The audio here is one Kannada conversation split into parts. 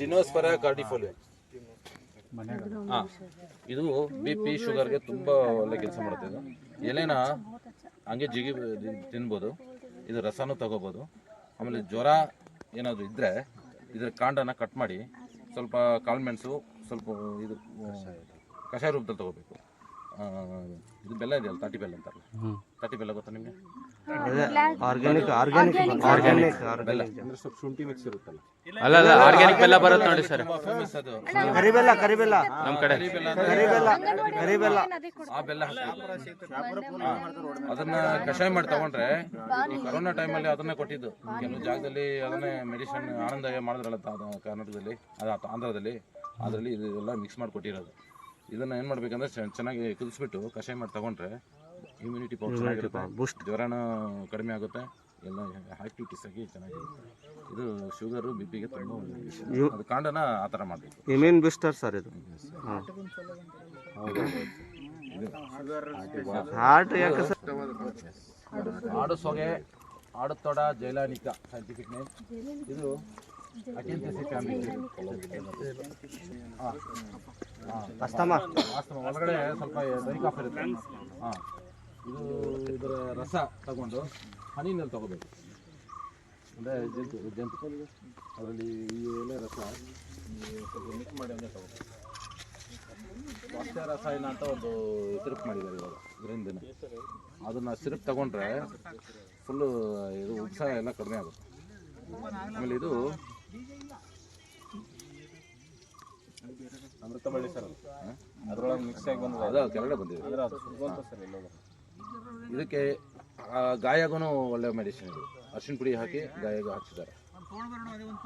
ಜಿನೋಸ್ಪರ ಕಾರ್ಡಿಫೋಲಿಯಾ ಹಾ. ಇದು ಬಿ ಪಿ ಶುಗರ್ಗೆ ತುಂಬ ಒಳ್ಳೆ ಕೆಲಸ ಮಾಡುತ್ತೆ ಇದು. ಎಲೆನ ಹಂಗೆ ಜಿಗಿ ತಿನ್ಬೋದು. ಇದು ರಸನೂ ತಗೋಬೋದು. ಆಮೇಲೆ ಜ್ವರ ಏನಾದರೂ ಇದ್ದರೆ ಇದರ ಕಾಂಡನ ಕಟ್ ಮಾಡಿ ಸ್ವಲ್ಪ ಕಾಳುಮೆಣಸು ಸ್ವಲ್ಪ ಇದು ಕಷಾಯ ರೂಪದಲ್ಲಿ ತಗೋಬೇಕು. ಇದು ಬೆಲ್ಲ ಇದೆಯಲ್ಲ ತಾಟಿ ಬೆಲ್ಲ ಅಂತಾರಲ್ಲ. ತಾಟಿ ಬೆಲ್ಲ ಗೊತ್ತಾ ನಿಮಗೆ? ಆರ್ಗ್ಯಾನಿಕ್ ಆರ್ಗ್ಯಾನಿಕ್ ಆರ್ಗ್ಯಾನಿಕ್ ಅಂದ್ರೆ ಸ್ವಲ್ಪ ಶುಂಠಿ ಮಿಕ್ಸ್ ಇರುತ್ತಲ್ಲ. ಅಲ್ಲ ಅಲ್ಲ ಆರ್ಗ್ಯಾನಿಕ್ ಬೆಲ್ಲ ಬರುತ್ತೆ ನೋಡಿ ಸರ್. ಕರಿಬೆಲ್ಲ ಕರಿಬೆಲ್ಲ. ನಮ್ಮ ಕಡೆ. ಕರಿಬೆಲ್ಲ ಕರಿಬೆಲ್ಲ ಆ ಬೆಲ್ಲ. ಅದನ್ನ ಕಷಾಯ ಮಾಡಿ ತಗೊಂಡ್ರೆ ಈ ಕೊರೋನಾ ಟೈಮಲ್ಲಿ ಅದನ್ನೇ ಕೊಟ್ಟಿದ್ದು. ಕೆಲವು ಜಾಗದಲ್ಲಿ ಅದನ್ನೇ ಮೆಡಿಸಿನ್ ಆನಂದ ಮಾಡಿದ್ರಲ್ಲ ಕರ್ನಾಟಕದಲ್ಲಿ ಅದು ಆತ- ಆಂಧ್ರದಲ್ಲಿ. ಅದರಲ್ಲಿ ಇದೆಲ್ಲ ಮಿಕ್ಸ್ ಮಾಡಿ ಕೊಟ್ಟಿರೋದು ಇದನ್ನ ಏನ್ ಮಾಡ್ಬೇಕಂದ್ರೆ ಚೆನ್ನಾಗಿ ಕುದಿಸ್ಬಿಟ್ಟು ಕಷಾಯ ಮಾಡಿ ತಗೊಂಡ್ರೆ ಇಮ್ಯುನಿಟಿ ಪವರ್ ಚೆನ್ನಾಗಿರುತ್ತೆ ಬೂಸ್ಟ್ ಜ್ವರನೂ ಕಡಿಮೆ ಆಗುತ್ತೆ. ಎಲ್ಲ ಆಕ್ಟಿವಿಟೀಸ್ ಆಗಿ ಚೆನ್ನಾಗಿರುತ್ತೆ. ಇದು ಶುಗರು ಬಿ ಪಿಗೆ ತುಂಬ ಒಳ್ಳೆಯ ವಿಷಯ ಅದು ಕಾಂಡನ ಆ ಥರ ಮಾಡಬೇಕು. ಇಮ್ಯೂನ್ ಬೂಸ್ಟರ್ ಸರ್ ಇದು. ಹಾರ್ಟ್ ಯಾಕೆ ಆಡು ಸೊಗೆ ಆಡು ತೊಡ ಜೈಲಾನಿಕ ಸೈಂಟಿಫಿಕ್ ನೇಮ್ ಇದು ಅಕೆಂಥಸಿ ಫ್ಯಾಮಿಲಿ ಅಸ್ತಮ. ಆಸ್ತಮ ಒಳಗಡೆ ಸ್ವಲ್ಪ ಬೈಕ್ ಆಫ್ ಇರುತ್ತೆ. ಹಾಂ. ಇದು ಇದರ ರಸ ತಗೊಂಡು ಹನಿನಲ್ಲಿ ತಗೋಬೇಕು. ಅಂದರೆ ಜಂತು ಜಂತು ಅದರಲ್ಲಿ ಈ ಎಲೆ ರಸ ಸ್ವಲ್ಪ ಮಿಕ್ಸ್ ಮಾಡಿ ಅಂದರೆ ತಗೋಬೇಕು. ರಸ ರಸಾಯನ ಅಂತ ಒಂದು ಸಿರಪ್ ಮಾಡಿದ್ದಾರೆ ಇವಾಗ ಇದರಿಂದ. ಅದನ್ನು ಸಿರಪ್ ತಗೊಂಡ್ರೆ ಫುಲ್ಲು ಇದು ಉತ್ಸಾಹ ಎಲ್ಲ ಕಡಿಮೆ ಆಗುತ್ತೆ. ಆಮೇಲೆ ಇದು ಅಮೃತ ಬಳ್ಳಿ ಸರ್ ಅದರೊಳಗೆ ಮಿಕ್ಸ್ ಆಗಿ ಬಂದಿದೆ. ಅದು ಕೆಳಗಡೆ ಬಂದಿದೆ ಇದಕ್ಕೆ ಆ, ಗಾಯಗೂ ಒಳ್ಳೆ ಮೆಡಿಸಿನ್ ಇದು. ಅರ್ಶಿನ ಪುಡಿ ಹಾಕಿ ಗಾಯಗೂ ಹಚ್ಚಿದ್ದಾರೆ.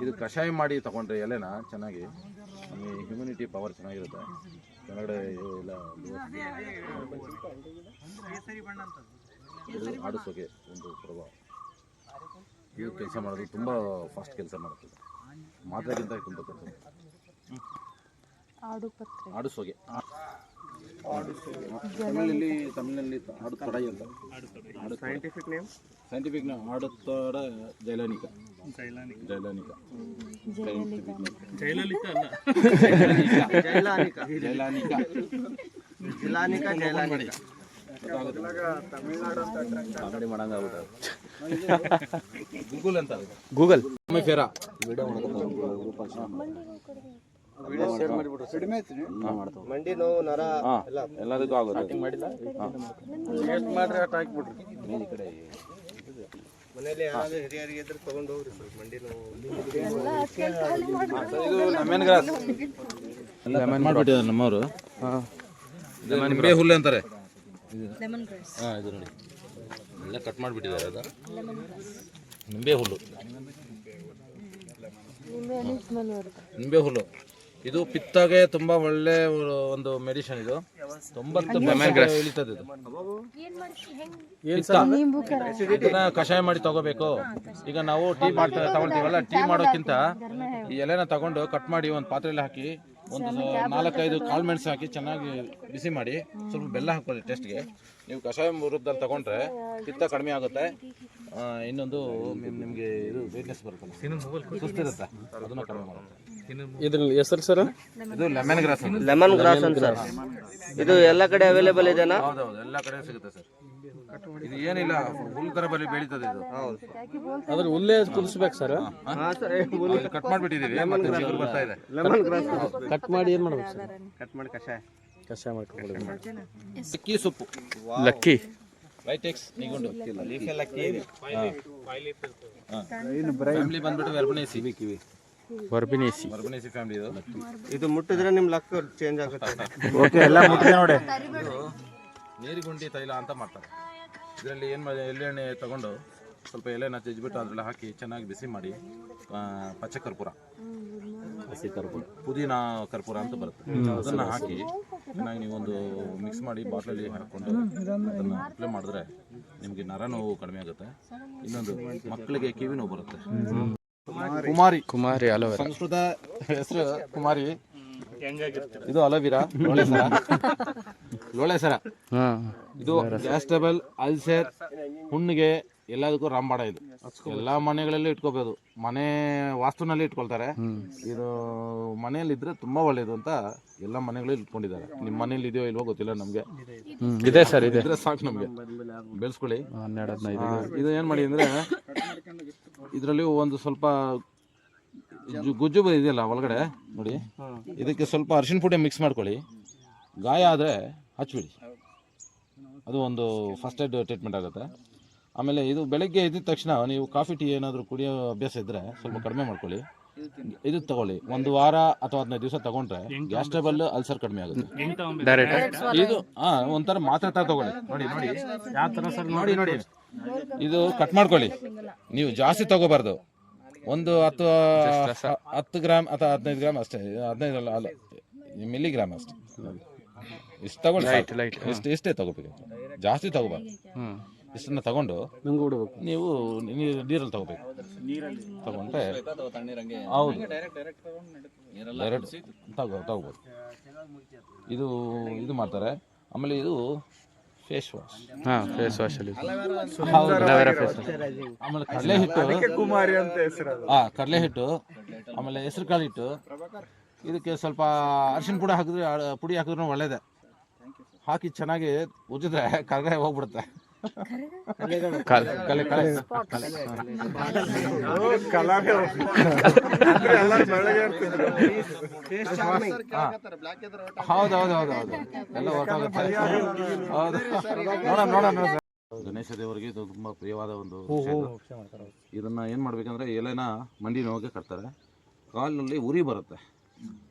ಇದು ಕಷಾಯ ಮಾಡಿ ತಗೊಂಡ್ರೆ ಎಲೆನ? ಚೆನ್ನಾಗಿ. ನಮಗೆ ಹ್ಯುಮಿನಿಟಿ ಪವರ್ ಚೆನ್ನಾಗಿರುತ್ತೆ. ಕೆಳಗಡೆ ಎಲ್ಲ ಇದು ಆಡಿಸೋಕೆ ಒಂದು ಪ್ರಭಾವ. ಇದು ಕೆಲಸ ಮಾಡೋದು ತುಂಬ ಫಾಸ್ಟ್ ಕೆಲಸ ಮಾಡುತ್ತದೆ ಮಾತ್ರೆಗಿಂತ ತುಂಬ ಕೆಲಸ. ಆಡಿಸೋಗೆ ತಮಿಳಲ್ಲಿ ತಮಿಳಿನಲ್ಲಿ ಆಡು ತೊಡೈ ಅಂತ. ಸೈಂಟಿಫಿಕ್ ನೇಮ್ ಸೈಂಟಿಫಿಕ್ ಆಡು ತೊಡ ಜೈಲಾನಿಕ ಜೈಲಾನಿಕ ಜೈಲಾನಿಕ ಜೈಲಾನಿಕ ಜೈಲಾನಿಕ ಜೈಲಾನಿಕ ಕಾಮಿಡಿ ಮಾಡಂಗ ಗೂಗಲ್ ಅಂತ ಗೂಗಲ್ ಫೇರಾ ಮಂಡಿ ನೋವು ನರ ಎಲ್ಲ ಎಲ್ಲದಕ್ಕೂ ಆಗುತ್ತೆ. ಎಷ್ಟು ಮಾಡ್ರಿ ಅಷ್ಟು ಕಡೆ ಮನೇಲಿ ಯಾರಾದ್ರೂ ಹಿರಿಯರಿಗೆ ಇದ್ರೆ ತಗೊಂಡು ಹೋಗ್ರಿ ಸರ್ ಮಂಡಿ ನೋವು. ಇದು ಲೆಮನ್ ಗ್ರಾಸ್ ಲೆಮನ್ ಮಾಡ್ಬಿಟ್ಟಿದ್ದಾರೆ ನಮ್ಮವರು. ಇದು ನಿಂಬೆ ಹುಲ್ಲು ಅಂತಾರೆ? ಹಾಂ ಇದು ನೋಡಿ. ಎಲ್ಲ ಕಟ್ ಮಾಡಿಬಿಟ್ಟಿದ್ದಾರೆ ಅದು. ನಿಂಬೆ ಹುಲ್ಲು. ನಿಂಬೆ ಹುಲ್ಲು. ಇದು ಪಿತ್ತಗೆ ತುಂಬಾ ಒಳ್ಳೆ ಒಂದು ಮೆಡಿಸಿನ್ ಇದು. ತೊಂಬತ್ತು ಇಳಿತದೆ. ಇದನ್ನ ಕಷಾಯ ಮಾಡಿ ತಗೋಬೇಕು. ಈಗ ನಾವು ಟೀ ಮಾಡ್ತಾ ತಗೊಳ್ತೀವಲ್ಲ ಟೀ ಮಾಡೋಕ್ಕಿಂತ ಈ ಎಲೆನ ತಗೊಂಡು ಕಟ್ ಮಾಡಿ ಒಂದು ಪಾತ್ರೆಯಲ್ಲಿ ಹಾಕಿ ಒಂದು ನಾಲ್ಕೈದು ಕಾಳು ಮೆಣಸು ಹಾಕಿ ಚೆನ್ನಾಗಿ ಬಿಸಿ ಮಾಡಿ ಸ್ವಲ್ಪ ಬೆಲ್ಲ ಹಾಕೊಳ್ಳಿ ಟೆಸ್ಟ್ಗೆ. ನೀವು ಕಷಾಯ ರೂಪದಲ್ಲಿ ತಗೊಂಡ್ರೆ ಪಿತ್ತ ಕಡಿಮೆ ಆಗುತ್ತೆ. ಇನ್ನೊಂದು ನಿಮಗೆ ಇದು ವೇಟ್ನೆಸ್ ಬರುತ್ತೆ ಸುಸ್ತಿರುತ್ತೆ. ಅದನ್ನ ಕಡಿಮೆ ಮಾಡುತ್ತೆ. ಇದ್ರಲ್ಲಿ ಹೆಸರು ಸರ್? ಇದು ಲೆಮನ್ ಗ್ರಾಸ್ ಲೆಮನ್ ಗ್ರಾಸ್ ಅಂತ ಸರ್. ಇದು ಎಲ್ಲ ಕಡೆ ಅವೈಲೇಬಲ್ ಇದೆನಾ? ಹೌದೌದು ಎಲ್ಲ ಕಡೆ ಸಿಗುತ್ತೆ ಸರ್. ಇದು ಏನಿಲ್ಲ ಹುಲ್ ತರ ಬಲಿ ಬೆಳೀತದೆ ಇದು. ಅದ್ರ ಹುಲ್ಲೇ ಕುದಿಸ್ಬೇಕು ಸರ್. ಕಟ್ ಮಾಡ್ಬಿಟ್ಟಿದೀವಿ ಮತ್ತೆ ಚಿಗುರು ಬರ್ತಾ ಇದೆ. ಕಟ್ ಮಾಡಿ ಏನು ಮಾಡ್ಬೇಕು ಸರ್? ಕಟ್ ಮಾಡಿ ಕಷಾಯ. ಕಷಾಯ ಮಾಡ್ಕೊಂಡು ಲಕ್ಕಿ ಸೊಪ್ಪು. ಲಕ್ಕಿ. ವೈಟ್ ಎಕ್ಸ್ ನಿಗೊಂಡು ಲೀಫ್ ಎಲ್ಲ ಫ್ಯಾಮಿಲಿ ಬಂದ್ಬಿಟ್ಟು ವೆರ್ಬನೇಸಿ ಕಿವಿ ವರ್ಬಿನೇಸಿ ವರ್ಬನೇಸಿ ಫ್ಯಾಮಿಲಿ ಇದು. ಇದು ಮುಟ್ಟಿದ್ರೆ ನಿಮ್ಮ ಲಕ್ ಚೇಂಜ್ ಆಗುತ್ತೆ. ನೋಡಿ. ನೀರಿಗುಂಡಿ ತೈಲ ಅಂತ ಮಾಡ್ತಾರೆ. ಇದರಲ್ಲಿ ಏನು ಮಾಡಿ ಎಳ್ಳೆಣ್ಣೆ ತಗೊಂಡು ಸ್ವಲ್ಪ ಎಲೆನ ಜಜ್ಜಿಬಿಟ್ಟು ಅದರಲ್ಲಿ ಹಾಕಿ ಚೆನ್ನಾಗಿ ಬಿಸಿ ಮಾಡಿ ಪಚ್ಚ ಕರ್ಪೂರ. ಹಸಿ ಕರ್ಪೂರ. ಪುದೀನ ಕರ್ಪೂರ ಅಂತ ಬರುತ್ತೆ. ಅದನ್ನು ಹಾಕಿ ಚೆನ್ನಾಗಿ ನೀವೊಂದು ಒಂದು ಮಿಕ್ಸ್ ಮಾಡಿ ಬಾಟ್ಲಲ್ಲಿ ಹಾಕ್ಕೊಂಡು ಅದನ್ನು ಅಪ್ಲೈ ಮಾಡಿದ್ರೆ ನಿಮಗೆ ನರ ನೋವು ಕಡಿಮೆ ಆಗುತ್ತೆ. ಇನ್ನೊಂದು ಮಕ್ಕಳಿಗೆ ಕಿವಿ ನೋವು ಬರುತ್ತೆ. ಕುಮಾರಿ. ಕುಮಾರಿ ಅಲೋ ಸಂಸ್ಕೃತ ಹೆಸರು ಕುಮಾರಿ. ಇದು ಅಲೋವಿರಾ? ಲೋಳೆ ಸರ. ಲೋಳೆ ಸರ. ಇದು ಗ್ಯಾಸ್ಟೇಬಲ್ ಅಲ್ಸರ್ ಹುಣ್ಣಿಗೆ ಎಲ್ಲದಕ್ಕೂ ರಾಮಬಾಣ ಇದು. ಎಲ್ಲಾ ಮನೆಗಳಲ್ಲಿ ಇಟ್ಕೋಬಹುದು ಮನೆ ವಾಸ್ತುನಲ್ಲಿ ಇಟ್ಕೊಳ್ತಾರೆ. ಇದು ಮನೆಯಲ್ಲಿ ಇದ್ರೆ ತುಂಬಾ ಒಳ್ಳೇದು ಅಂತ ಎಲ್ಲ ಮನೆಗಳಲ್ಲಿ ಇಟ್ಕೊಂಡಿದ್ದಾರೆ. ನಿಮ್ಮ ಮನೇಲಿ ಇದೆಯೋ ಇಲ್ವೋ ಗೊತ್ತಿಲ್ಲ ನಮ್ಗೆ. ಇದೆ ಸರ್ ಇದೆ. ಇದ್ರೆ ಸಾಕು ನಮ್ಗೆ. ಬೆಳೆಸ್ಕೊಳ್ಳಿ. ಇದು ಏನ್ ಮಾಡಿ ಅಂದ್ರೆ ಇದರಲ್ಲಿ ಒಂದು ಸ್ವಲ್ಪ ಗುಜ್ಜು ಬ- ಇದೆಯಲ್ಲ ಒಳಗಡೆ ನೋಡಿ. ಇದಕ್ಕೆ ಸ್ವಲ್ಪ ಅರಿಶಿನ ಪುಡಿ ಮಿಕ್ಸ್ ಮಾಡ್ಕೊಳ್ಳಿ. ಗಾಯ ಆದರೆ ಹಚ್ಬಿಡಿ. ಅದು ಒಂದು ಫಸ್ಟ್ ಏಡ್ ಟ್ರೀಟ್ಮೆಂಟ್ ಆಗುತ್ತೆ. ಆಮೇಲೆ ಇದು ಬೆಳಗ್ಗೆ ಇದ್ದ ತಕ್ಷಣ ನೀವು ಕಾಫಿ ಟೀ ಏನಾದರೂ ಕುಡಿಯೋ ಅಭ್ಯಾಸ ಇದ್ದರೆ ಸ್ವಲ್ಪ ಕಡಿಮೆ ಮಾಡ್ಕೊಳ್ಳಿ. ಇದು ತಗೊಳ್ಳಿ. ಒಂದು ವಾರ ಅಥವಾ ಹದಿನೈದು ದಿವಸ ತಗೊಂಡ್ರೆ ಗ್ಯಾಸ್ ಟ್ರಬಲ್ ಅಲ್ಸರ್ ಕಡಿಮೆ ಆಗುತ್ತೆ. ಇದು ಹಾ ಒಂಥರ ಮಾತ್ರೆ ತರ ತಗೊಳ್ಳಿ. ನೋಡಿ ನೋಡಿ. ಯಾವ ತರ ಸರ್ ನೋಡಿ ನೋಡಿ ಇದು ಕಟ್ ಮಾಡ್ಕೊಳ್ಳಿ. ನೀವು ಜಾಸ್ತಿ ತಗೋಬಾರ್ದು. ಒಂದು ಹತ್ತು ಹತ್ತು ಗ್ರಾಮ್ ಅಥವಾ ಹದಿನೈದು ಗ್ರಾಮ್ ಅಷ್ಟೇ. ಹದಿನೈದು ಅಲ್ಲ ಅಲ್ಲ ಮಿಲಿಗ್ರಾಮ್ ಅಷ್ಟೇ. ಇಷ್ಟು ತಗೊಂಡು. ಇಷ್ಟು ಇಷ್ಟೇ ತಗೋಬೇಕು. ಜಾಸ್ತಿ ತಗೋಬಾರ್ದು. ಹ್ಮ್. ಇಷ್ಟನ್ನ ತಗೊಂಡು ನಿಮ್ಗೆ ಬಿಡ್ಬೇಕು. ನೀವು ನೀರಲ್ಲಿ ತಗೋಬೇಕು. ತಗೊಂಡ್ರೆ ಹೌದು. ಡೈರೆಕ್ಟ್ ತಗೋ ತಗೋಬೋದು. ಇದು ಇದು ಮಾಡ್ತಾರೆ. ಆಮೇಲೆ ಇದು ಫೇಸ್ ವಾಶ್. ಹಾ ಫೇಸ್ ವಾಶ್ ಅಲ್ಲಿ. ಅಲೋವೆರಾ ಫೇಸ್ ಆಮೇಲೆ ಕಡಲೆ ಹಿಟ್ಟು. ಕುಮಾರಿ ಅಂತ ಹೆಸರು ಹಾ ಕಡಲೆ ಹಿಟ್ಟು. ಆಮೇಲೆ ಹೆಸರು ಕಾಳು ಹಿಟ್ಟು. ಇದಕ್ಕೆ ಸ್ವಲ್ಪ ಅರಿಶಿನ ಪುಡಿ ಹಾಕಿದ್ರೆ ಪುಡಿ ಹಾಕಿದ್ರು ಒಳ್ಳೇದೆ. ಹಾಕಿ ಚೆನ್ನಾಗಿ ಉಜ್ಜಿದ್ರೆ ಕರ್ಗಾಯ ಹೋಗ್ಬಿಡುತ್ತೆ. ಕಾಲ್ ಕಲೆ ಕಲೆ ಕಲಾವೇ ಅಂದ್ರೆ ಎಲ್ಲ ಬೆಳಗ್ಗೆ ಇರ್ತಿದ್ರು ಹೌದು ಹೌದು. ಹೌದು ಹೌದು ಎಲ್ಲ ವರ್ಕ್ ಆಗುತ್ತೆ. ಹೌದು. ನೋಡೋಣ ನೋಡೋಣ ನೋಡೋಣ. ಗಣೇಶ ದೇವರಿಗೆ ಇದು ತುಂಬಾ ಪ್ರಿಯವಾದ ಒಂದು. ಇದನ್ನ ಏನ್ ಮಾಡ್ಬೇಕಂದ್ರೆ ಎಲೆನ ಮಂಡಿ ನೋವಿಗೆ ಕಟ್ತಾರೆ. ಕಾಲಲ್ಲಿ ಉರಿ ಬರುತ್ತೆ.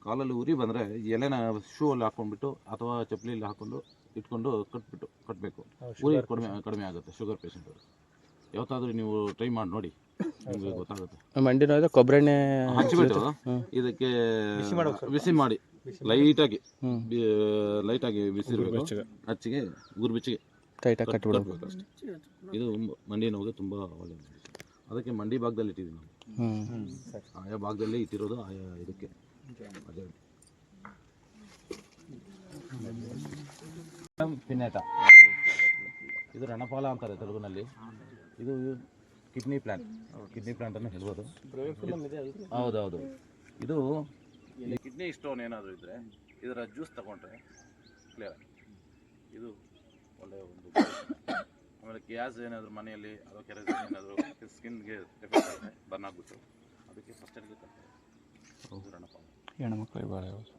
ಕಾಲಲ್ಲಿ ಉರಿ ಬಂದ್ರೆ ಎಲೆನ ಶೂ ಅಲ್ಲಿ ಹಾಕೊಂಡ್ಬಿಟ್ಟು ಅಥವಾ ಚಪ್ಪಲಿ ಹಾಕೊಂಡು ಇಟ್ಕೊಂಡು ಕಟ್ಬಿಟ್ಟು ಕಟ್ಟಬೇಕು ಉರಿ ಕಡಿಮೆ ಕಡಿಮೆ ಆಗುತ್ತೆ ಶುಗರ್ ಪೇಷಂಟ್ ಯಾವತ್ತಾದ್ರೂ ನೀವು ಟ್ರೈ ಮಾಡಿ ನೋಡಿ ನಿಮಗೆ ಗೊತ್ತಾಗುತ್ತೆ. ಮಂಡಿ ನೋಯ್ದು ಕೊಬ್ಬರಿ ಎಣ್ಣೆ ಹಚ್ಚಿಬಿಟ್ಟು ಇದಕ್ಕೆ ಬಿಸಿ ಮಾಡಿ ಲೈಟಾಗಿ ಲೈಟಾಗಿ ಲೈಟಾಗಿ ಬಿಸಿ ಹಚ್ಚಿಗೆ ಗುರುಬಿಚ್ಚಿಗೆ. ಟೈಟಾಗಿ ಕಟ್ಬಿಡೋದು ಕಟ್ಬೇಕು ಅಷ್ಟೇ. ಇದು ಮಂಡಿ ನೋವಿಗೆ ತುಂಬ ಒಳ್ಳೆಯದು ಅದಕ್ಕೆ ಮಂಡಿ ಭಾಗದಲ್ಲಿ ಇಟ್ಟಿದ್ದೀವಿ ನಾವು. ಹ್ಮ್. ಆಯಾ ಭಾಗದಲ್ಲಿ ಇಟ್ಟಿರೋದು ಆಯಾ ಇದಕ್ಕೆ. ಅದೇ. ಇದು ರಣಪಾಲ ಅಂತಾರೆ ತೆಲುಗುನಲ್ಲಿ. ಇದು ಕಿಡ್ನಿ ಪ್ಲಾಂಟ್. ಕಿಡ್ನಿ ಪ್ಲಾಂಟ್ ಅನ್ನು ಹೇಳ್ಬೋದು. ಹೌದೌದು. ಇದು ಕಿಡ್ನಿ ಸ್ಟೋನ್ ಏನಾದರೂ ಇದ್ದರೆ ಇದರ ಜ್ಯೂಸ್ ತಗೊಂಡ್ರೆ ಕ್ಲಿಯರ್ ಇದು ಒಳ್ಳೆಯ ಒಂದು ಆಮೇಲೆ ಗ್ಯಾಸ್ ಏನಾದರೂ ಮನೆಯಲ್ಲಿ ಅಥವಾ ಕೆರೆಸಿನ್ ಏನಾದರೂ ಸ್ಕಿನ್ಗೆ ಎಫೆಕ್ಟ್ ಬರ್ನ್ ಆಗ್ಬಿಟ್ಟು ಅದಕ್ಕೆ ಫಸ್ಟ್ ಏಡ್ಗೆ ರಣಪಾಲ ಭಾಳ ಇದಕ್ಕೆ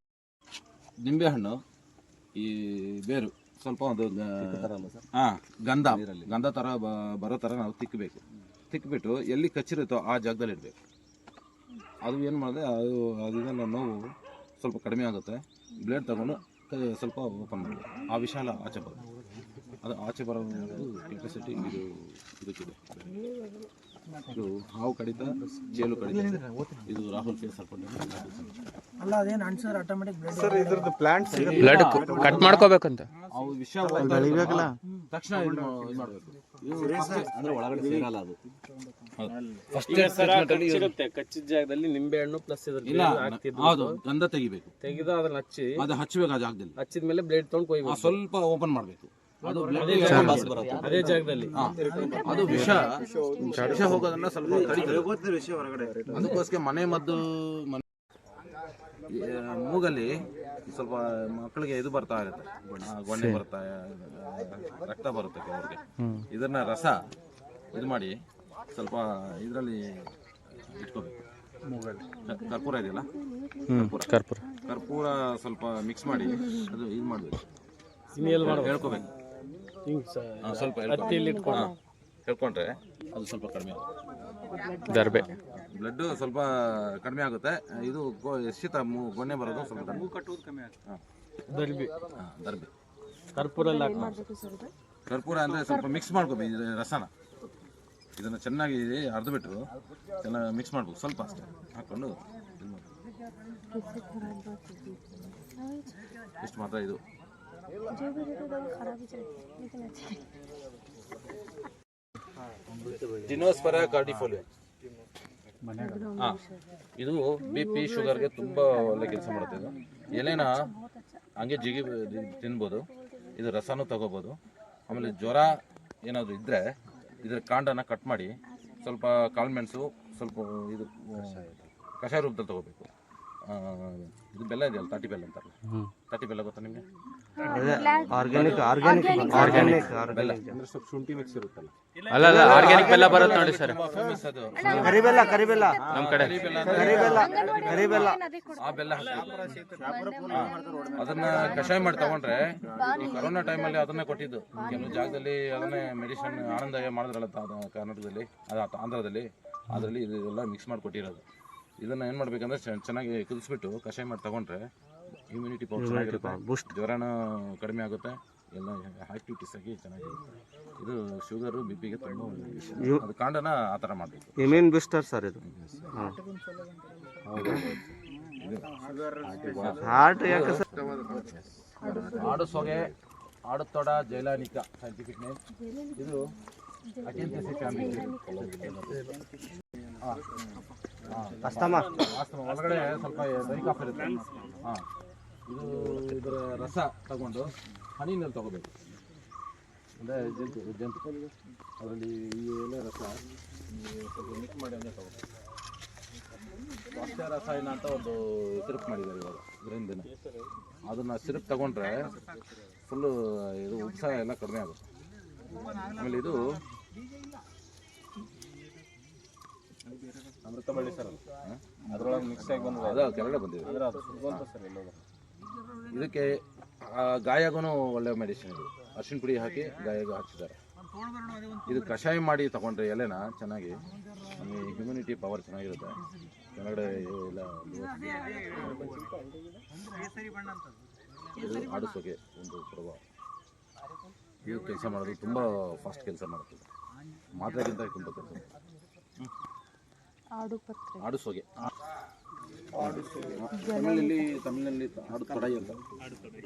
ನಿಂಬೆಹಣ್ಣು ಈ ಬೇರು ಸ್ವಲ್ಪ ಒಂದು ಹಾಂ ಗಂಧ ಗಂಧ ಥರ ಬ- ಬರೋ ಥರ ನಾವು ತಿಕ್ಕಬೇಕು ತಿಕ್ಕಿಬಿಟ್ಟು ಎಲ್ಲಿ ಕಚ್ಚಿರುತ್ತೋ ಆ ಜಾಗದಲ್ಲಿ ಇಡಬೇಕು. ಅದು ಏನು ಮಾಡಿದೆ ಅದು ಅದರಿಂದ ನೋವು ಸ್ವಲ್ಪ ಕಡಿಮೆ ಆಗುತ್ತೆ. ಬ್ಲೇಡ್ ತಗೊಂಡು ಸ್ವಲ್ಪ ಓಪನ್ ಮಾಡಿ ಆ ವಿಶಾಲ ಆಚೆ ಬರೋದು. ಅದು ಆಚೆ ಬರೋದು ಕೆಪಾಸಿಟಿ ಇದು ಇದಕ್ಕಿದೆ ಇದು ಹಾವು ಕಡಿತ ಚೇಲು ಕಡಿತ. ಇದು ರಾಹುಲ್ ಫೇಸ್ ಅಲ್ಲ ಅದೇನು ಅನ್ಸರ್ ಆಟೋಮೆಟಿಕ್ ಬ್ಲಡ್ ಸರ್ ಇದ್ರದ್ದು ಪ್ಲಾಂಟ್ ಸಿಗುತ್ತೆ. ಬ್ಲಡ್ ಕಟ್ ಮಾಡ್ಕೋಬೇಕಂತ. ಅವು ವಿಷ ಬೆಳಿಬೇಕಲ್ಲ. ತಕ್ಷಣ ಇದು ಇದು ಮಾಡಬೇಕು. ಅಂದ್ರೆ ಒಳಗಡೆ ಸೇರಲ್ಲ ಅದು. ಫಸ್ಟ್ ಸಿಗುತ್ತೆ ಕಚ್ಚಿದ ಜಾಗದಲ್ಲಿ ನಿಂಬೆ ಹಣ್ಣು ಪ್ಲಸ್ ಇದ್ರ ಇಲ್ಲ ಹೌದು ಗಂಧ ತೆಗಿಬೇಕು. ತೆಗೆದು ಅದನ್ನ ಹಚ್ಚಿ. ಅದು ಹಚ್ಚಬೇಕು ಆ ಜಾಗದಲ್ಲಿ. ಹಚ್ಚಿದ ಮೇಲೆ ಬ್ಲೇಡ್ ತಗೊಂಡು ಕೊಯ್ಬೇಕು. ಸ್ವಲ್ಪ ಓಪನ್ ಮಾಡಬೇಕು. ಅದು. ಅದೇ ಜಾಗದಲ್ಲಿ ಅದು ವಿಷ ವಿಷ ಹೋಗೋದನ್ನ ಸ್ವಲ್ಪ ತಡೀತದೆ. ಅದಕ್ಕೋಸ್ಕರ ಮನೆ ಮದ್ದು ಮನೆ ಮೂಗಲ್ಲಿ ಸ್ವಲ್ಪ ಮಕ್ಕಳಿಗೆ ಇದು ಬರ್ತಾ ಇರುತ್ತೆ. ಗೊಂಡೆ ಗೊಣ್ಣೆ ಬರ್ತಾ ರಕ್ತ ಬರುತ್ತೆ ಕೆಲವರಿಗೆ. ಇದನ್ನ ರಸ ಇದು ಮಾಡಿ ಸ್ವಲ್ಪ ಇದರಲ್ಲಿ ಇಟ್ಕೋಬೇಕು. ಕರ್ಪೂರ ಇದೆಯಲ್ಲ? ಕರ್ಪೂರ. ಕರ್ಪೂರ. ಸ್ವಲ್ಪ ಮಿಕ್ಸ್ ಮಾಡಿ ಅದು ಇದು ಮಾಡಬೇಕು. ಹೇಳ್ಕೋಬೇಕು. ಹಾ, ಸ್ವಲ್ಪ ಹೇಳ್ಕೊಂಡ್ರೆ. ಅದು ಸ್ವಲ್ಪ ಕಡಿಮೆ ಆಗುತ್ತೆ. ದರ್ಬೆ. ಬ್ಲಡ್ ಸ್ವಲ್ಪ ಕಡಿಮೆ ಆಗುತ್ತೆ. ಇದು ಗೊ- ಶೀತ ಮು- ಗೊಣ್ಣೆ ಬರೋದು ಸ್ವಲ್ಪ ಕಡಿಮೆ ಆಗುತ್ತೆ ದರ್ಬಿ. ಹಾ, ದರ್ಬೆ. ಕರ್ಪೂರ ಎಲ್ಲ ಕರ್ಪೂರ ಅಂದ್ರೆ ಸ್ವಲ್ಪ ಮಿಕ್ಸ್ ಮಾಡ್ಕೋಬೇಕು ಈ ರಸನ. ಇದನ್ನು ಚೆನ್ನಾಗಿ ಅರ್ಧಬಿಟ್ಟು ಚೆನ್ನಾಗಿ ಮಿಕ್ಸ್ ಮಾಡ್ಬೇಕು ಸ್ವಲ್ಪ ಅಷ್ಟೇ. ಹಾಕ್ಕೊಂಡು ಇದು ಮಾಡ್ಬೇಕು. ಇಷ್ಟು ಮಾತ್ರ ಇದು? जो भी देते तो वो खराब ही चलती लेकिन अच्छा है ಜಿನೋಸ್ಪರ ಕಾರ್ಡಿಫೋಲಿಯೋ ಹಾಂ ಇದು ಬಿ ಪಿ ಶುಗರ್ಗೆ ತುಂಬ ಒಳ್ಳೆ ಕೆಲಸ ಮಾಡುತ್ತೆ ಇದು ಎಲೆನ ಹಂಗೆ ಜಿಗಿ ತಿನ್ಬೋದು ಇದು ರಸನೂ ತಗೋಬೋದು ಆಮೇಲೆ ಜ್ವರ ಏನಾದರೂ ಇದ್ದರೆ ಇದರ ಕಾಂಡನ ಕಟ್ ಮಾಡಿ ಸ್ವಲ್ಪ ಕಾಳುಮೆಣಸು ಸ್ವಲ್ಪ ಇದು ಆ, ಕಷಾಯ ರೂಪದಲ್ಲಿ ತಗೋಬೇಕು ಆ, ಇದು ಬೆಲ್ಲ ಇದೆಯಲ್ಲ ತಾಟಿ ಬೆಲ್ಲ ಅಂತಾರೆ ತಾಟಿ ಬೆಲ್ಲ ಗೊತ್ತಾ ನಿಮಗೆ? ಆರ್ಗ್ಯಾನಿಕ್ ಆರ್ಗ್ಯಾನಿಕ್ ಆರ್ಗ್ಯಾನಿಕ್ ಬೆಲ್ಲ. ಅಂದ್ರೆ ಸ್ವಲ್ಪ ಶುಂಠಿ ಮಿಕ್ಸ್ ಇರುತ್ತಲ್ಲ? ಅಲ್ಲ ಅಲ್ಲ ಆರ್ಗ್ಯಾನಿಕ್ ಬೆಲ್ಲ ಬರುತ್ತೆ ನೋಡಿ ಸರ್. ತುಂಬ ಫೇಮಸ್ ಅದು ಕರಿಬೆಲ್ಲ ಕರಿಬೆಲ್ಲ. ನಮ್ಮ ಕಡೆ. ಕರಿಬೆಲ್ಲ ಕರಿಬೆಲ್ಲ. ಆ ಬೆಲ್ಲ. ಅದನ್ನ ಕಷಾಯ ಮಾಡಿ ತಗೊಂಡ್ರೆ ಈ ಕೊರೋನಾ ಟೈಮಲ್ಲಿ ಅದನ್ನೇ ಕೊಟ್ಟಿದ್ದು. ಕೆಲವು ಜಾಗದಲ್ಲಿ ಅದನ್ನೇ ಮೆಡಿಸಿನ್ ಆನಂದ ಮಾಡಿದ್ರಲ್ಲ ಅದು ಕರ್ನಾಟಕದಲ್ಲಿ ಅದು ಆಂಧ್ರದಲ್ಲಿ. ಅದರಲ್ಲಿ ಇದೆಲ್ಲ ಮಿಕ್ಸ್ ಮಾಡಿ ಕೊಟ್ಟಿರೋದು. ಇದನ್ನ ಏನು ಮಾಡ್ಬೇಕಂದ್ರೆ ಚೆನ್ನಾಗಿ ಕುದಿಸ್ಬಿಟ್ಟು ಕಷಾಯ ಮಾಡಿ ತಗೊಂಡ್ರೆ ಇಮ್ಯುನಿಟಿ ಪವರ್ ಚೆನ್ನಾಗಿರುತ್ತೆ. ಬೂಸ್ಟ್ ಜ್ವರನ ಕಡಿಮೆ ಆಗುತ್ತೆ ಎಲ್ಲ ಆಕ್ಟಿವಿಟೀಸ್ ಆಗಿ ಚೆನ್ನಾಗಿರುತ್ತೆ. ಇದು ಶುಗರು ಬಿ ಪಿಗೆ ತುಂಬ ವಿಷಯ. ಅದು ಕಾಂಡನ ಆ ಥರ ಮಾಡಬೇಕು. ಇಮ್ಯೂನ್ ಬೂಸ್ಟರ್ ಸರ್ ಇದು. ಹಾರ್ಟ್ ಯಾಕೆ ಸರ್ ಆಡು ಸೊಗೆ ಆಡು ತೊಡ ಜೈಲಾನಿಕ ಸೈಂಟಿಫಿಕ್ ನೇಮ್ ಇದು ಅಟೆಂಟ್ ಫ್ಯಾಮಿಲಿ ಅಸ್ತಮಾ ಒಳಗಡೆ ಸ್ವಲ್ಪ ಡ್ರೈ ಕಾಫ್ ಇರುತ್ತೆ. ಹಾಂ. ಇದು ಇದರ ರಸ ತಗೊಂಡು ಹನಿನಲ್ಲಿ ತಗೋಬೇಕು. ಅಂದರೆ ಜಂತು ಜಂತು. ಅದರಲ್ಲಿ ಈ ಎಲೆ ರಸ ಸ್ವಲ್ಪ ಮಿಕ್ಸ್ ಮಾಡಿ ಅಂದರೆ ತಗೋಬೇಕು. ರಸ ರಸಾಯನ ಅಂತ ಒಂದು ಸಿರಪ್ ಮಾಡಿದ್ದಾರೆ ಇವಾಗ ಇದರಿಂದನೇ ಅದನ್ನು ಸಿರಪ್ ತಗೊಂಡ್ರೆ ಫುಲ್ಲು ಇದು ಉತ್ಸಾಹ ಎಲ್ಲ ಕಡಿಮೆ ಆಗುತ್ತೆ. ಆಮೇಲೆ ಇದು ಅಮೃತ ಬಳ್ಳಿ ಸರ್ ಅದರೊಳಗೆ ಮಿಕ್ಸ್ ಆಗಿ ಬಂದಿದೆ. ಅದು ಕೆಳಗಡೆ ಬಂದಿದೆ. ಇದಕ್ಕೆ ಆ, ಗಾಯಗೂ ಒಳ್ಳೆ ಮೆಡಿಸಿನ್ ಇದು. ಅರ್ಶಿನ ಪುಡಿ ಹಾಕಿ ಗಾಯಗೂ ಹಚ್ಚಿದ್ದಾರೆ ಇದು ಕಷಾಯ ಮಾಡಿ ತಗೊಂಡ್ರೆ ಎಲೆನ ಚೆನ್ನಾಗಿ ನಮಗೆ ಇಮ್ಯುನಿಟಿ ಪವರ್ ಚೆನ್ನಾಗಿರುತ್ತೆ. ಕೆಳಗಡೆ ಎಲ್ಲ ಇದು ಆಡಿಸೋಕೆ ಒಂದು ಪ್ರಭಾವ ಇದು ಕೆಲಸ ಮಾಡೋದು ತುಂಬ ಫಾಸ್ಟ್ ಕೆಲಸ ಮಾಡುತ್ತೆ ಮಾತ್ರೆಗಿಂತ ತುಂಬ ಕೆಲಸ. ಆಡು ಆಡುಸೋಗೆ. ಆಡಿಸೋಗೆ. ತಮಿಳಲ್ಲಿ ತಮಿಳಿನಲ್ಲಿ ಆಡು ತೊಡೈ ಅಂತ.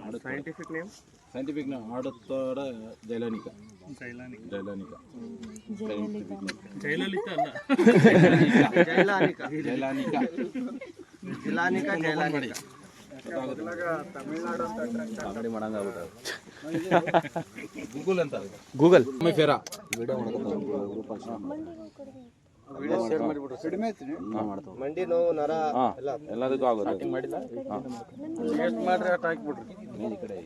ಆಡು ಸೈಂಟಿಫಿಕ್ ನೇಮ್ ಸೈಂಟಿಫಿಕ್ ಆಡು ತೊಡ ಜೈಲಾನಿಕ ಜೈಲಾನಿಕ ಜೈಲಲಿತ ಅಲ್ಲ. ಜೈಲಾನಿಕ ಜೈಲಾನಿಕ ಜಿಲಾನಿಕ ಜೈಲಾನಿಕ ಗೂಗಲ್ ಅಂತ. ಗೂಗಲ್. ಫೇರಾ. ಮಂಡಿ ನೋವು ನರ ಎಲ್ಲದಕ್ಕೂ ಆಗುತ್ತೆ. ಎಷ್ಟು ಮಾಡ್ರಿ ಅಷ್ಟು ಹಾಕ್ಬಿಡ್ರಿ. ಈ ಕಡೆ.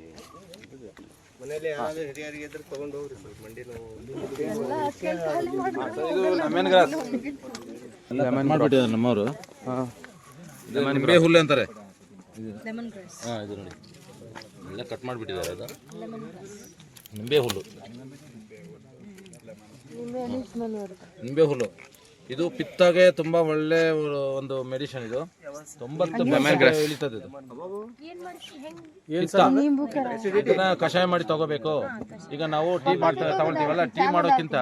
ಮನೇಲಿ ಯಾರಾದ್ರೂ ಹಿರಿಯರಿಗೆ ಇದ್ರೆ ತಗೊಂಡು ಹೋಗ್ರಿ ಸ್ವಲ್ಪ ಮಂಡಿ ನೋವು. ಇದು ಲೆಮನ್ ಗ್ರಾಸ್ ಮಾಡ್ಬಿಟ್ಟಿದ್ದಾರೆ ನಮ್ಮವರು. ನಿಂಬೆ ಹುಲ್ಲು ಅಂತಾರೆ. ಲೆಮನ್ ಗ್ರಾಸ್ ಹಾಂ ಇದು ನೋಡಿ. ಎಲ್ಲ ಕಟ್ ಮಾಡಿಬಿಟ್ಟಿದ್ದಾರೆ ಅದು. ನಿಂಬೆ ಹುಲ್ಲು. ನಿಂಬೆ ಹುಲ್ಲು. ಇದು ಪಿತ್ತಗೆ ತುಂಬಾ ಒಳ್ಳೆ ಒಂದು ಮೆಡಿಸಿನ್ ಇದು. ತೊಂಬತ್ತು ಇಳಿತದೆ ಇದು. ಇದನ್ನ ಕಷಾಯ ಮಾಡಿ ತಗೋಬೇಕು. ಈಗ ನಾವು ಟೀ ಮಾಡ್ತಾ ತಗೊಳ್ತೀವಲ್ಲ ಟೀ ಮಾಡೋಕ್ಕಿಂತ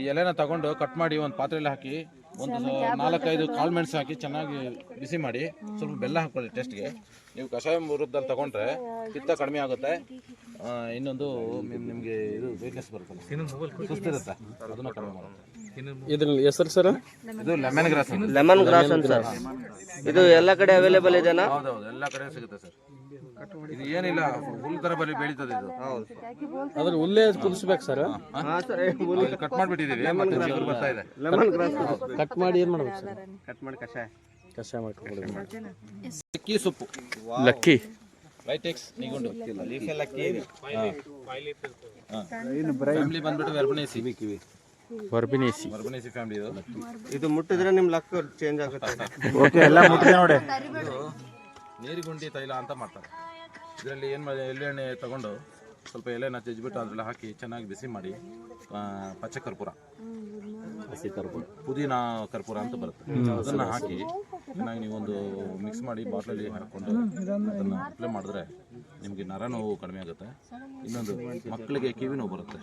ಈ ಎಲೆನ ತಗೊಂಡು ಕಟ್ ಮಾಡಿ ಒಂದು ಪಾತ್ರೆಯಲ್ಲಿ ಹಾಕಿ ಒಂದು ನಾಲ್ಕೈದು ಕಾಳು ಮೆಣಸು ಹಾಕಿ ಚೆನ್ನಾಗಿ ಬಿಸಿ ಮಾಡಿ ಸ್ವಲ್ಪ ಬೆಲ್ಲ ಹಾಕೊಳ್ಳಿ ಟೇಸ್ಟ್ಗೆ ನೀವು ಕಷಾಯ ಮುರುದ್ದಲ್ಲಿ ತಗೊಂಡ್ರೆ ಪಿತ್ತ ಕಡಿಮೆ ಆಗುತ್ತೆ. ಇನ್ನೊಂದು ನಿಮಗೆ ನಿಮ್ಗೆ ಇದು ವೀಕ್ನೆಸ್ ಬರುತ್ತೆ ಸುಸ್ತಿರುತ್ತೆ? ಅದನ್ನ ಕಡಿಮೆ ಮಾಡುತ್ತೆ. ಇದ್ರ ಹೆಸರು ಸರ್? ಇದು ಲೆಮನ್ ಗ್ರಾಸ್ ಲೆಮನ್ ಗ್ರಾಸ್ ಅಂತ ಸರ್. ಇದು ಎಲ್ಲ ಕಡೆ ಅವೈಲೇಬಲ್ ಇದೆನಾ? ಹೌದೌದು ಎಲ್ಲ ಕಡೆ ಸಿಗುತ್ತೆ ಸರ್. ಇದು ಏನಿಲ್ಲ ಹುಲ್ಲು ತರ ಬಲಿ ಬೆಳೀತದೆ ಇದು. ಅದ್ರ ಹುಲ್ಲೇ ಕುದಿಸ್ಬೇಕು ಸರ್? ಕಟ್ ಮಾಡ್ಬಿಟ್ಟಿದೀವಿ ಮತ್ತೆ ಚಿಗುರು ಬರ್ತಾ ಇದೆ. ಲೆಮನ್ ಗ್ರಾಸ್ ಕಟ್ ಮಾಡಿ ಏನು ಮಾಡ್ಬೇಕು ಸರ್? ಕಟ್ ಮಾಡಿ ಕಷಾಯ. ಕಷಾಯ ಮಾಡ್ಕೊಂಡು ಅಕ್ಕಿ ಸೊಪ್ಪು. ಲಕ್ಕಿ. ರೈಟ್ ಎಕ್ಸ್ ನಿಗೊಂಡು ಫ್ಯಾಮಿಲಿ ಬಂದ್ಬಿಟ್ಟು ವೆರ್ಬನೇಸಿ ಕಿವಿ. ವರ್ಬಿನೇಸಿ. ವೆರ್ಬನೇಸಿ ಫ್ಯಾಮಿಲಿ ಇದು? ಇದು ಮುಟ್ಟಿದ್ರೆ ನಿಮ್ಮ ಲಕ್ ಚೇಂಜ್ ಆಗುತ್ತೆ. ಓಕೆ ಎಲ್ಲ ಮುಟ್ಟಿದೆ ಇದು ನೀರಿಗುಂಡಿ ತೈಲ ಅಂತ ಮಾಡ್ತಾರೆ. ಇದರಲ್ಲಿ ಏನು ಮಾಡಿ ಎಳ್ಳೆಣ್ಣೆ ತಗೊಂಡು ಸ್ವಲ್ಪ ಎಲೆನ ಜಜ್ಜಿಬಿಟ್ಟು ಅದರಲ್ಲಿ ಹಾಕಿ ಚೆನ್ನಾಗಿ ಬಿಸಿ ಮಾಡಿ ಆ, ಪಚ್ಚ ಕರ್ಪೂರ. ಹಸಿ ಕರ್ಪೂರ. ಪುದೀನ ಕರ್ಪೂರ ಅಂತ ಬರುತ್ತೆ. ಅದನ್ನು ಹಾಕಿ ಚೆನ್ನಾಗಿ ನೀವೊಂದು ಮಿಕ್ಸ್ ಮಾಡಿ ಬಾಟ್ಲಲ್ಲಿ ಹಾಕ್ಕೊಂಡು ಅದನ್ನು ಅಪ್ಲೈ ಮಾಡಿದ್ರೆ ನಿಮಗೆ ನರ ನೋವು ಕಡಿಮೆ ಆಗುತ್ತೆ. ಇನ್ನೊಂದು ಮಕ್ಕಳಿಗೆ ಕಿವಿ ನೋವು ಬರುತ್ತೆ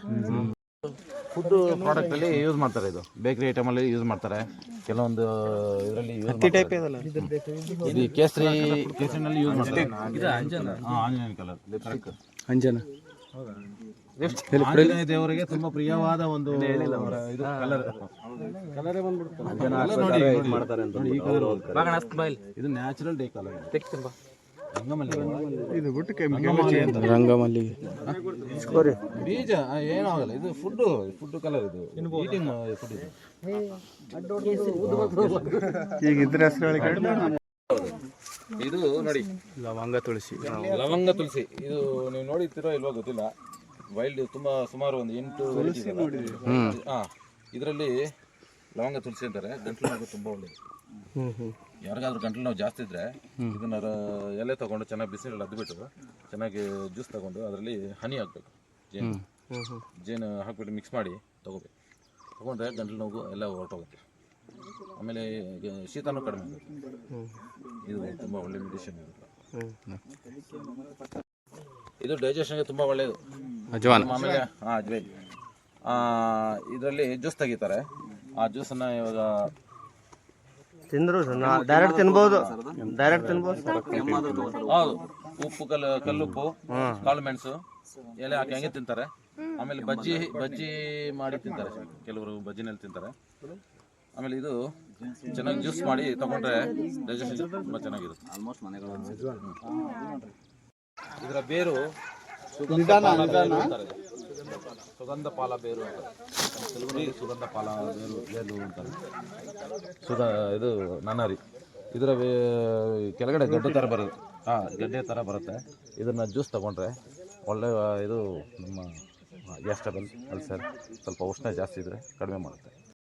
ಫುಡ್ ಪ್ರಾಡಕ್ಟ್ ಅಲ್ಲಿ ಯೂಸ್ ಮಾಡ್ತಾರೆ ಇದು. ಬೇಕರಿ ಐಟಮ್ ಅಲ್ಲಿ ಯೂಸ್ ಮಾಡ್ತಾರೆ. ಕೆಲವೊಂದು ಇದರಲ್ಲಿ ಯೂಸ್ ಟೈಪ್ ಇದು ಕೇಸರಿ ಕೇಸರಿನಲ್ಲಿ ಯೂಸ್ ಮಾಡ್ತಾರೆ. ಕಲರ್ ಲಿಪ್ಸ್ಟಿಕ್ ಅಂಜನ? ಆಂಜನೇಯ ದೇವರಿಗೆ ತುಂಬಾ ಪ್ರಿಯವಾದ ಒಂದು ಇದು ಕಲರ್ ಕಲರೇ ಬಂದ್ಬಿಡುತ್ತೆ ಮಾಡ್ತಾರೆ ಅಂತ ಈ ಕಲರ್ ಇದು ನ್ಯಾಚುರಲ್ ಡೇ ಕಲರ್ ಇದು ಬಿಟ್ಟು ರಂಗಮಲ್ಲಿಗೆ ಬೀಜ ಏನಾಗಲ್ಲ ಏನೂ ಆಗಲ್ಲ ಇದು ಫುಡ್ ಫುಡ್ ಕಲರ್ ಇದು. ಈಟಿಂಗ್ ಫುಡ್ ಇದು. ಈಗ ಇದ್ರ ಹೆಸರು ಹೇಳಿ ಇದು ನೋಡಿ. ಲವಂಗ ತುಳಸಿ. ಲವಂಗ ತುಳಸಿ. ಇದು ನೀವು ನೋಡಿರ್ತೀರೋ ಇಲ್ವೋ ಗೊತ್ತಿಲ್ಲ. ವೈಲ್ಡ್ ತುಂಬಾ ಸುಮಾರು ಒಂದು ಎಂಟು ಹಾ ಇದರಲ್ಲಿ ಲವಂಗ ತುಳಸಿ ಅಂತಾರೆ. ಗಂಟಲು ನೋವು ತುಂಬಾ ಒಳ್ಳೇದು. ಯಾರಿಗಾದ್ರೂ ಗಂಟಲು ನೋವು ಜಾಸ್ತಿ ಇದ್ರೆ ಇದನ್ನ ಎಲೆ ತಗೊಂಡು ಚೆನ್ನಾಗಿ ಬಿಸಿಲಲ್ಲಿ ಅದ್ಬಿಟ್ಟು ಚೆನ್ನಾಗಿ ಜ್ಯೂಸ್ ತಗೊಂಡು ಅದರಲ್ಲಿ ಹನಿ ಹಾಕ್ಬೇಕು. ಜೇನು. ಜೇನು ಹಾಕ್ಬಿಟ್ಟು ಮಿಕ್ಸ್ ಮಾಡಿ ತಗೋಬೇಕು. ತಗೊಂಡ್ರೆ ಗಂಟಲು ನೋವು ಎಲ್ಲ ಹೊರಟೋಗುತ್ತೆ. ಆಮೇಲೆ ಶೀತನೂ ಕಡಿಮೆ ಆಗುತ್ತೆ. ಇದು ತುಂಬ ಒಳ್ಳೆ ಮೆಡಿಷನ್ ಇದು. ಇದು ಡೈಜೆಷನ್ಗೆ ತುಂಬ ಒಳ್ಳೆಯದು ಅಜ್ವಾನ್. ಆಮೇಲೆ ಹಾಂ ಅಜ್ವೈನ್. ಇದರಲ್ಲಿ ಜ್ಯೂಸ್ ತೆಗಿತಾರೆ. ಆ ಜ್ಯೂಸನ್ನು ಇವಾಗ ತಿಂದ್ರು ಡೈರೆಕ್ಟ್ ತಿನ್ಬೋದು. ಡೈರೆಕ್ಟ್ ತಿನ್ಬೋದು. ಹೌದು. ಉಪ್ಪು ಕಲ್ಲು ಕಲ್ಲುಪ್ಪು ಕಾಳು ಮೆಣಸು. ಎಲೆ ಹಾಕಿ ಹಂಗೆ ತಿಂತಾರೆ. ಆಮೇಲೆ ಬಜ್ಜಿ ಬಜ್ಜಿ ಮಾಡಿ ತಿಂತಾರೆ. ಕೆಲವರು ಬಜ್ಜಿನಲ್ಲಿ ತಿಂತಾರೆ. ಆಮೇಲೆ ಇದು ಚೆನ್ನಾಗಿ ಜ್ಯೂಸ್ ಮಾಡಿ ತಗೊಂಡ್ರೆ ಡೈಜೆಷನ್ ತುಂಬ ಚೆನ್ನಾಗಿರುತ್ತೆ. ಆಲ್ಮೋಸ್ಟ್ ಇದರ ಬೇರು ಸುಗಂಧ ಪಾಲ ಬೇರು ಅಂತಾರೆ. ಸುಗಂಧ ಪಾಲ ಬೇರು ಅಂತಾರೆ. ಕೆಲವರು ಸುಗಂಧ ಪಾಲ ಬೇರು ಅಂತಾರೆ. ಸುಧ ಇದು ನನ್ನರಿ. ಇದರ ಕೆಳಗಡೆ ಗಡ್ಡೆ ಥರ ಬರುತ್ತೆ. ಹಾಂ ಗಡ್ಡೆ ಥರ ಬರುತ್ತೆ. ಇದನ್ನು ಜ್ಯೂಸ್ ತಗೊಂಡ್ರೆ ಒಳ್ಳೆ ಇದು ನಮ್ಮ ಗ್ಯಾಸ್ ಟ್ರಬಲ್ ಅಲ್ಸರ್ ಸ್ವಲ್ಪ ಉಷ್ಣ ಜಾಸ್ತಿ ಇದ್ದರೆ ಕಡಿಮೆ ಮಾಡುತ್ತೆ.